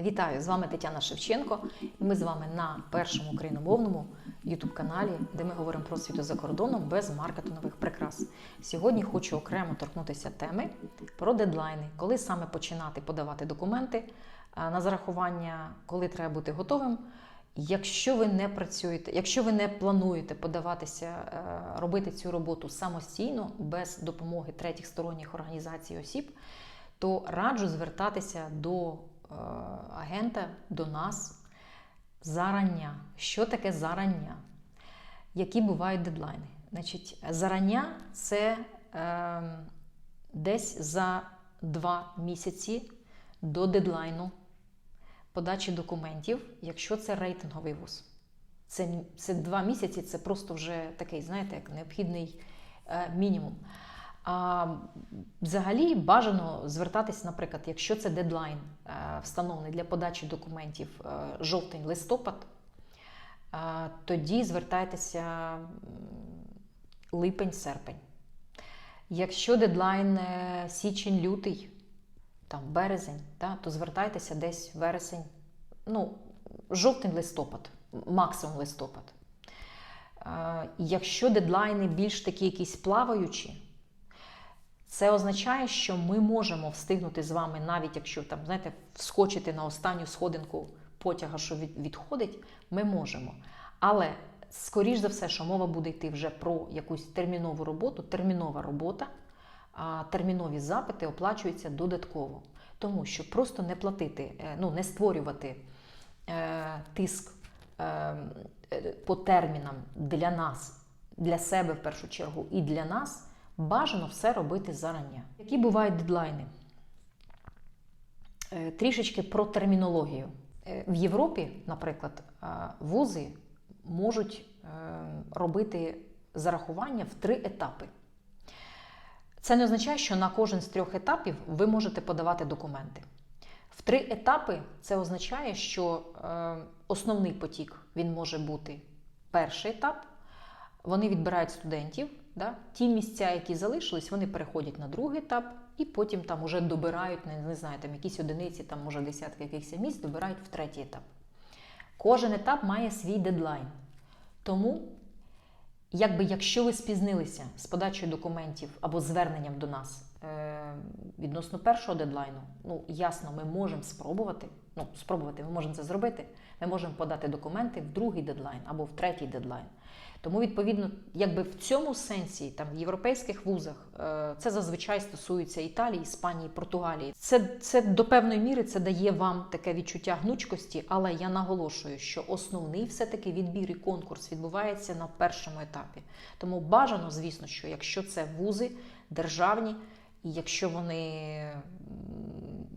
Вітаю! З вами Тетяна Шевченко. І ми з вами на першому україномовному youtube каналі де ми говоримо про освіту за кордоном без маркетингових прикрас. Сьогодні хочу окремо торкнутися теми про дедлайни, коли саме починати подавати документи на зарахування, коли треба бути готовим. Якщо ви не працюєте, якщо ви не плануєте подаватися, е, робити цю роботу самостійно без допомоги третіх сторонніх організацій осіб, то раджу звертатися до е, агента, до нас зарання. Що таке зарання? Які бувають дедлайни? Значить, зарання це е, десь за два місяці до дедлайну подачі документів, якщо це рейтинговий вуз. Це, це два місяці, це просто вже такий, знаєте, як необхідний е, мінімум. А взагалі бажано звертатись, наприклад, якщо це дедлайн е, встановлений для подачі документів е, жовтень-листопад, е, тоді звертайтеся липень-серпень. Якщо дедлайн січень-лютий, там березень, та, то звертайтеся десь вересень, ну, жовтень-листопад, максимум листопад. Якщо дедлайни більш такі якісь плаваючі, це означає, що ми можемо встигнути з вами, навіть якщо там, знаєте, вскочити на останню сходинку потяга, що відходить, ми можемо. Але скоріш за все, що мова буде йти вже про якусь термінову роботу, термінова робота, а термінові запити оплачуються додатково. Тому що просто не платити, е, ну не створювати е, тиск е, е, по термінам для нас, для себе в першу чергу, і для нас бажано все робити зарання. Які бувають дедлайни? Е, Трішечки про термінологію. Е, В Європі, наприклад, е, вузи можуть робити зарахування в три етапи. Це не означає, що на кожен з трьох етапів ви можете подавати документи. В три етапи це означає, що основний потік він може бути перший етап. Вони відбирають студентів. Да? Ті місця, які залишились, вони переходять на другий етап і потім там уже добирають, не, не знаю, там якісь одиниці, там може десятки якихось місць, добирають в третій етап. Кожен етап має свій дедлайн. Тому, якби якщо ви спізнилися з подачею документів або зверненням до нас відносно першого дедлайну, ну ясно, ми можемо спробувати. Ну, спробувати, ми можемо це зробити. Ми можемо подати документи в другий дедлайн або в третій дедлайн. Тому, відповідно, якби в цьому сенсі, там в європейських вузах, е, це зазвичай стосується Італії, Іспанії, Португалії. Це, це до певної міри це дає вам таке відчуття гнучкості, але я наголошую, що основний все-таки відбір і конкурс відбувається на першому етапі. Тому бажано, звісно, що якщо це вузи державні, і якщо вони,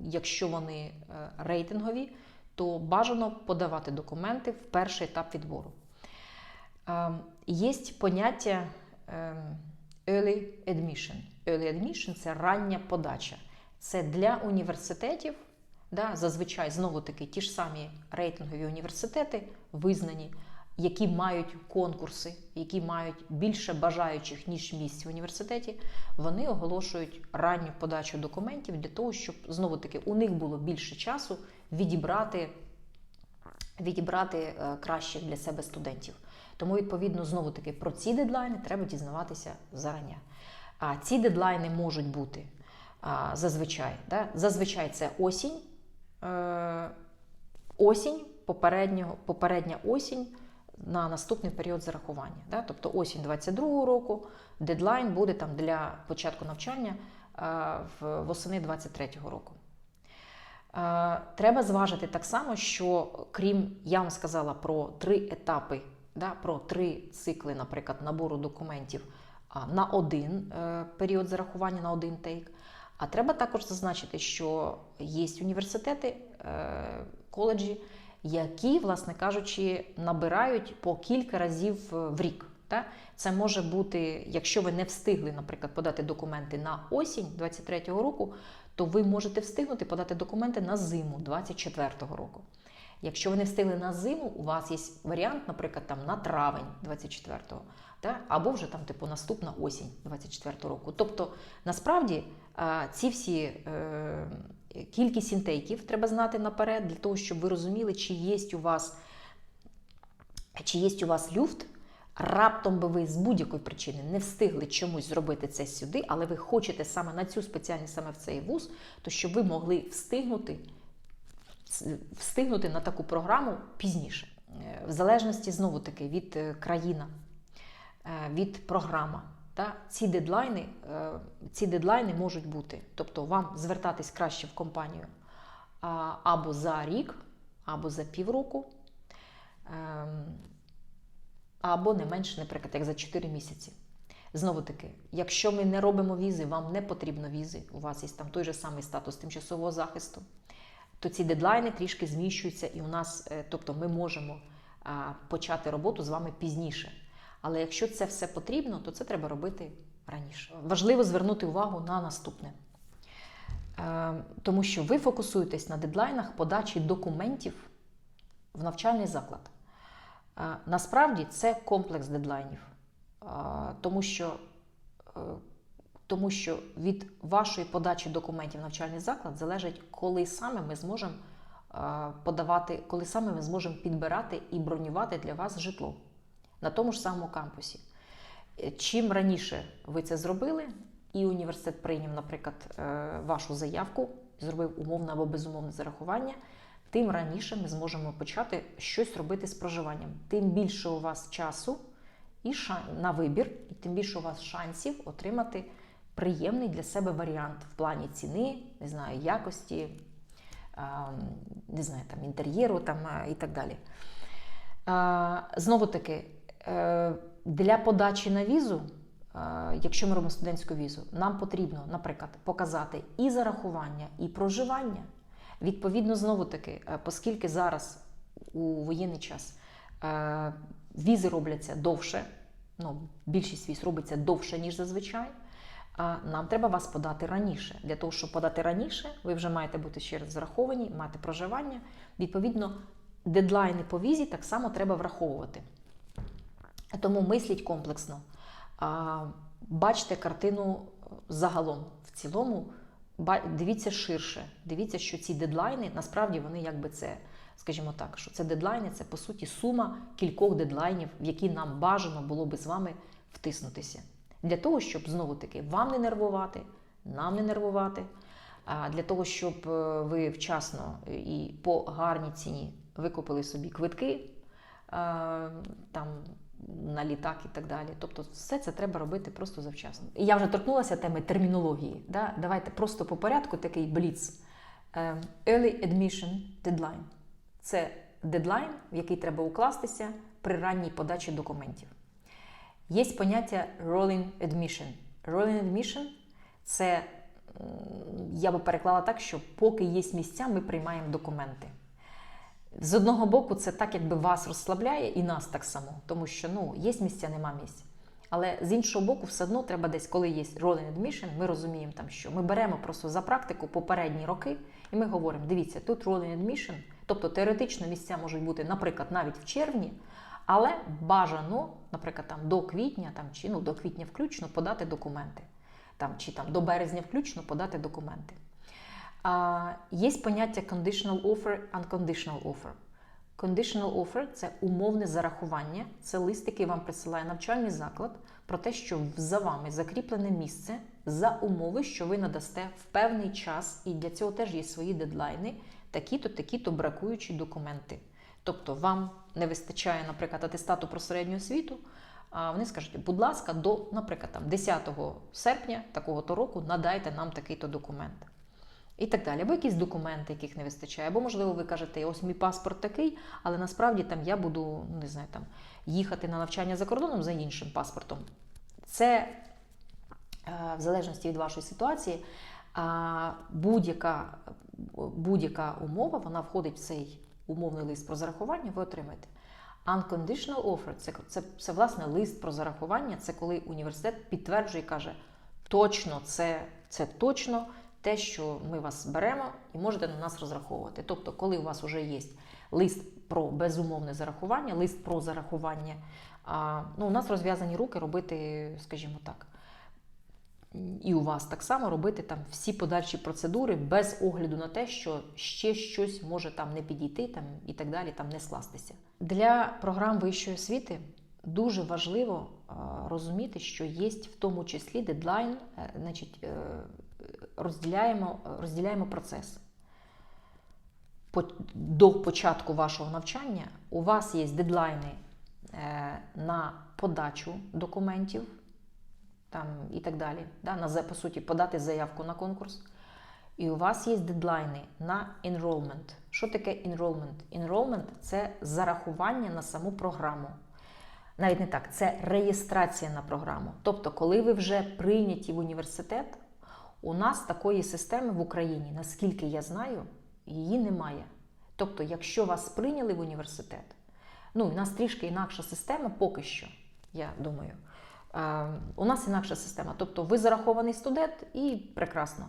якщо вони е, рейтингові, то бажано подавати документи в перший етап відбору. Ем, Є поняття ем, early admission. Early admission – це рання подача. Це для університетів, да, зазвичай знову таки ті ж самі рейтингові університети визнані, які мають конкурси, які мають більше бажаючих, ніж місць в університеті, вони оголошують ранню подачу документів для того, щоб знову таки у них було більше часу відібрати, відібрати е, кращих для себе студентів. Тому, відповідно, знову таки про ці дедлайни треба дізнаватися зарання. А ці дедлайни можуть бути а, зазвичай. Да? Зазвичай це осінь, е, осінь, попереднього, попередня осінь на наступний період зарахування. Да? Тобто осінь 22-го року, дедлайн буде там для початку навчання е, в восени 23-го року. Е, Треба зважити так само, що крім, я вам сказала про три етапи, да, про три цикли, наприклад, набору документів на один е, період зарахування, на один тейк. А треба також зазначити, що є університети, коледжі, які, власне кажучи, набирають по кілька разів в рік. Це може бути, якщо ви не встигли, наприклад, подати документи на осінь 23-го року, то ви можете встигнути подати документи на зиму 24-го року. Якщо ви не встигли на зиму, у вас є варіант, наприклад, там на травень 24-го, та? або вже там, типу, наступна осінь 24-го року. Тобто, насправді, ці всі е, Кількість інтейків треба знати наперед, для того, щоб ви розуміли, чи є у вас, чи є у вас люфт. Раптом би ви з будь-якої причини не встигли чомусь зробити це сюди, але ви хочете саме на цю спеціальність, саме в цей вуз, то щоб ви могли встигнути, встигнути на таку програму пізніше. Е, В залежності знову таки від е, країна, е, від програма. Та ці дедлайни, е, ці дедлайни можуть бути. Тобто вам звертатись краще в компанію або за рік, або за півроку, ем, або не менше, наприклад, як за 4 місяці. Знову таки, якщо ми не робимо візи, вам не потрібно візи, у вас є там той же самий статус тимчасового захисту, то ці дедлайни трішки зміщуються, і у нас, е, тобто, ми можемо почати роботу з вами пізніше. Але якщо це все потрібно, то це треба робити раніше. Важливо звернути увагу на наступне. Е, Тому що ви фокусуєтесь на дедлайнах подачі документів в навчальний заклад. Е, Насправді це комплекс дедлайнів, Е, тому що, тому що від вашої подачі документів в навчальний заклад залежить, коли саме ми зможемо подавати, коли саме ми зможемо підбирати і бронювати для вас житло на тому ж самому кампусі. Е, Чим раніше ви це зробили, і університет прийняв, наприклад, е, вашу заявку, зробив умовне або безумовне зарахування, тим раніше ми зможемо почати щось робити з проживанням. Тим більше у вас часу і на вибір, і тим більше у вас шансів отримати приємний для себе варіант в плані ціни, не знаю, якості, не знаю, там інтер'єру там, і так далі. Знову таки, е, для подачі на візу, е, якщо ми робимо студентську візу, нам потрібно, наприклад, показати і зарахування, і проживання. Відповідно, знову таки, е, оскільки зараз у воєнний час е, візи робляться довше, ну, більшість віз робиться довше, ніж зазвичай. А нам треба вас подати раніше. Для того, щоб подати раніше, ви вже маєте бути ще раз зараховані, маєте проживання. Відповідно, дедлайни по візі так само треба враховувати. Тому мисліть комплексно. Бачте картину загалом. В цілому, дивіться ширше. Дивіться, що ці дедлайни насправді вони якби це, скажімо так, що це дедлайни, це по суті сума кількох дедлайнів, в які нам бажано було би з вами втиснутися. Для того, щоб знову таки вам не нервувати, нам не нервувати, для того, щоб е, ви вчасно і по гарній ціні викупили собі квитки е, там на літак і так далі. Тобто, все це треба робити просто завчасно. І я вже торкнулася теми термінології. Да? Давайте просто по порядку такий бліц. Е, Early Admission Deadline. Це дедлайн, в який треба укластися при ранній подачі документів. Є поняття rolling admission. Rolling admission – це, я би переклала так, що поки є місця, ми приймаємо документи. З одного боку, це так, якби вас розслабляє і нас так само, тому що ну, є місця, нема місць. Але з іншого боку, все одно треба десь, коли є rolling admission, ми розуміємо, там, що ми беремо просто за практику попередні роки, і ми говоримо: дивіться, тут rolling admission, тобто теоретично місця можуть бути, наприклад, навіть в червні, але бажано, наприклад, там до квітня, там чи ну до квітня включно подати документи, там чи там до березня включно подати документи. Є поняття conditional offer, unconditional offer. Conditional offer – це умовне зарахування, це лист, який вам присилає навчальний заклад про те, що за вами закріплене місце за умови, що ви надасте в певний час, і для цього теж є свої дедлайни, такі-то, такі-то бракуючі документи. Тобто вам не вистачає, наприклад, атестату про середню освіту, а вони скажуть, будь ласка, до, наприклад, там, 10 серпня такого-то року надайте нам такий-то документ. І так далі. Або якісь документи, яких не вистачає. Або, можливо, ви кажете, ось мій паспорт такий, але насправді там я буду ну, не знаю, там, їхати на навчання за кордоном за іншим паспортом. Це е, в залежності від вашої ситуації, будь-яка, будь-яка умова вона входить в цей умовний лист про зарахування, ви отримаєте. Unconditional offer це, це, це власне лист про зарахування. Це коли університет підтверджує і каже, точно це, це точно те, що ми вас беремо і можете на нас розраховувати. Тобто, коли у вас вже є лист про безумовне зарахування, лист про зарахування, ну, у нас розв'язані руки робити, скажімо так, і у вас так само робити там всі подальші процедури без огляду на те, що ще щось може там не підійти там, і так далі, там не скластися. Для програм вищої освіти дуже важливо розуміти, що є в тому числі дедлайн, е, значить, е, розділяємо, розділяємо процес. До початку вашого навчання у вас є дедлайни е, на подачу документів там, і так далі. Да, на, по суті, подати заявку на конкурс. І у вас є дедлайни на enrollment. Що таке enrollment? Enrollment – це зарахування на саму програму. Навіть не так, це реєстрація на програму. Тобто, коли ви вже прийняті в університет, у нас такої системи в Україні, наскільки я знаю, її немає. Тобто, якщо вас прийняли в університет, ну, у нас трішки інакша система поки що, я думаю. Е, у нас інакша система. Тобто, ви зарахований студент і прекрасно.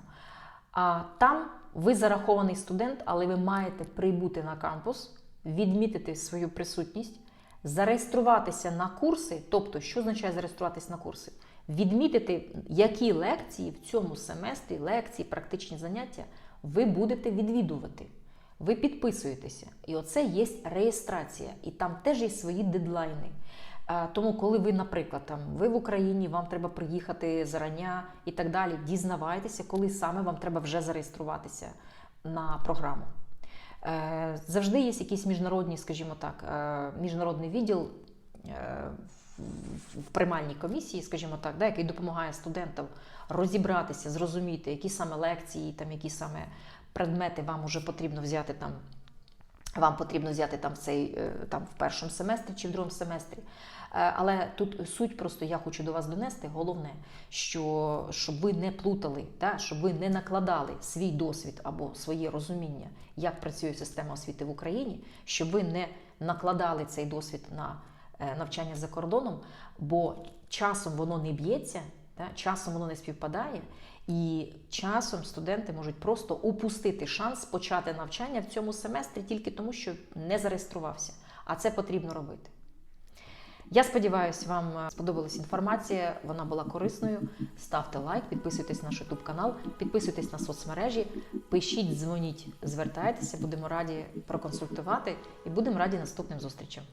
А там ви зарахований студент, але ви маєте прибути на кампус, відмітити свою присутність, зареєструватися на курси. Тобто, що означає зареєструватися на курси? Відмітити, які лекції в цьому семестрі, лекції, практичні заняття ви будете відвідувати. Ви підписуєтеся. І оце є реєстрація. І там теж є свої дедлайни. Тому, коли ви, наприклад, там ви в Україні, вам треба приїхати зарання і так далі, дізнавайтеся, коли саме вам треба вже зареєструватися на програму. Е, Завжди є якісь міжнародні, скажімо так, е, міжнародний відділ е, в- приймальній комісії, скажімо так, да, який допомагає студентам розібратися, зрозуміти, які саме лекції, там, які саме предмети вам уже потрібно взяти там вам потрібно взяти там цей е, там в першому семестрі чи в другому семестрі. Е, Але тут суть просто я хочу до вас донести. Головне, що щоб ви не плутали, та, щоб ви не накладали свій досвід або своє розуміння, як працює система освіти в Україні, щоб ви не накладали цей досвід на навчання за кордоном, бо часом воно не б'ється, часом воно не співпадає. І часом студенти можуть просто упустити шанс почати навчання в цьому семестрі тільки тому, що не зареєструвався. А це потрібно робити. Я сподіваюся, вам е, сподобалась інформація, вона була корисною. Ставте лайк, підписуйтесь на наш YouTube канал, підписуйтесь на соцмережі, пишіть, дзвоніть, звертайтеся, будемо раді проконсультувати і будемо раді наступним зустрічам.